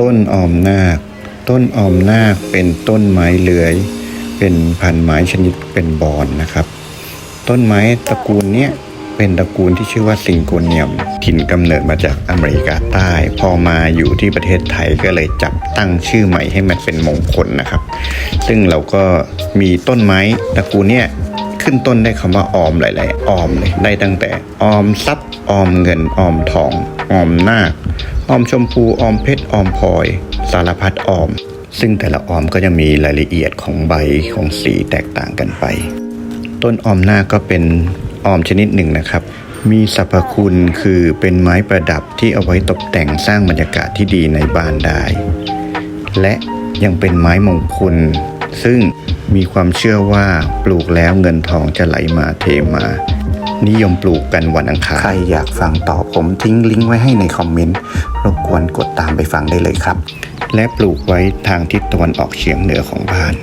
ต้นออมนาค ต้นออมนาคเป็นต้นไม้เลื้อย เป็นพันธุ์ไม้ชนิดเป็นบอนนะครับ ต้นไม้ตระกูลเนี้ยเป็นตระกูลที่ชื่อว่าซิงโกเนียม ถิ่นกำเนิดมาจากอเมริกาใต้ พอมาอยู่ที่ประเทศไทยก็เลยจับตั้งชื่อใหม่ให้มันเป็นมงคลนะครับ ซึ่งเราก็มีต้นไม้ตระกูลเนี้ยขึ้นต้นได้คำว่าออมหลาย ๆ ออมเลยได้ตั้งแต่ออมทรัพย์ออมเงินออมทองออมนาค ออมชมพูออมเพชรออมพลอย สารพัดออม ซึ่งแต่ละออมก็จะมีรายละเอียดของใบของสีแตกต่างกันไป ต้นออมนาคก็เป็นออมชนิดหนึ่งนะครับ มีสรรพคุณคือเป็นไม้ประดับที่เอาไว้ตกแต่งสร้างบรรยากาศที่ดีในบ้านได้ และยังเป็นไม้มงคล ซึ่งมีความเชื่อว่าปลูกแล้วเงินทองจะไหลมาเทมา นิยมปลูกกันวันอังคาร ใครอยากฟังต่อผมทิ้งลิงก์ไว้ให้ในคอมเมนต์ รบกวนกดตามไปฟังได้เลยครับ และปลูกไว้ทางทิศตะวันออกเฉียงเหนือของบ้าน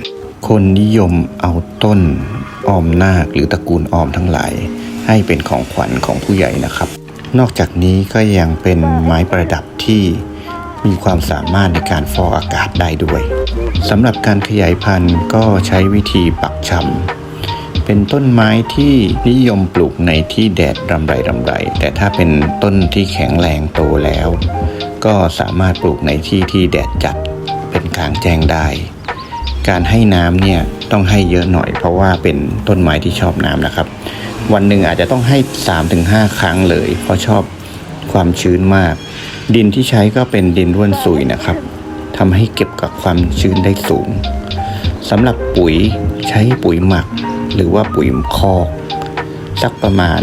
คนนิยมเอาต้นออมนาคหรือตระกูลออมทั้งหลาย ให้เป็นของขวัญของผู้ใหญ่นะครับ นอกจากนี้ก็ยังเป็นไม้ประดับที่มีความสามารถในการฟอกอากาศได้ด้วยสำหรับการขยายพันธุ์ก็ใช้วิธีปักชำ เป็นต้นไม้ที่นิยมปลูกในที่แดดรำไรรำไร แต่ถ้าเป็นต้นที่แข็งแรงโตแล้ว ก็สามารถปลูกในที่ที่แดดจัดเป็นกลางแจ้งได้ การให้น้ำเนี่ยต้องให้เยอะหน่อย เพราะว่าเป็นต้นไม้ที่ชอบน้ำนะครับ วันหนึ่งอาจจะต้องให้ 3-5 ครั้งเลย เพราะชอบความชื้นมาก ดินที่ใช้ก็เป็นดินร่วนซุยนะครับทำให้เก็บกับความชื้นได้สูงสำหรับปุ๋ยใช้ปุ๋ยหมัก หรือว่าปุ๋ยคอกสักประมาณ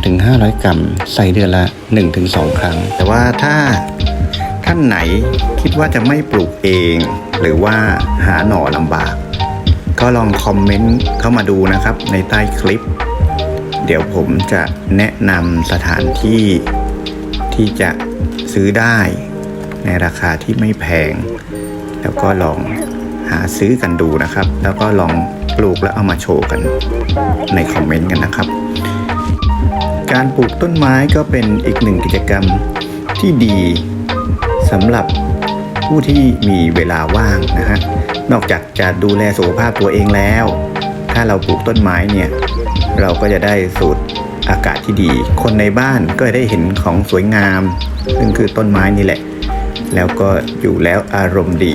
3-500 กรัม ใส่เดือนละ 1-2 ครั้ง แต่ว่าถ้าท่านไหนคิดว่าจะไม่ปลูกเอง หรือว่าหาหน่อลำบาก ก็ลองคอมเมนต์เข้ามาดูนะครับในใต้คลิป เดี๋ยวผมจะแนะนำสถานที่ที่จะซื้อได้ในราคาที่ไม่แพง แล้วก็ลองหาซื้อกันดูนะครับ แล้วก็ลอง ปลูกแล้วเอามาโชว์กันในคอมเมนต์กันนะครับ การปลูกต้นไม้ก็เป็นอีกหนึ่งกิจกรรมที่ดีสำหรับผู้ที่มีเวลาว่างนะฮะ นอกจากจะดูแลสุขภาพตัวเองแล้ว ถ้าเราปลูกต้นไม้เนี่ย เราก็จะได้สูดอากาศที่ดี คนในบ้านก็ได้เห็นของสวยงาม ซึ่งคือต้นไม้นี่แหละ แล้วก็อยู่แล้วอารมณ์ดี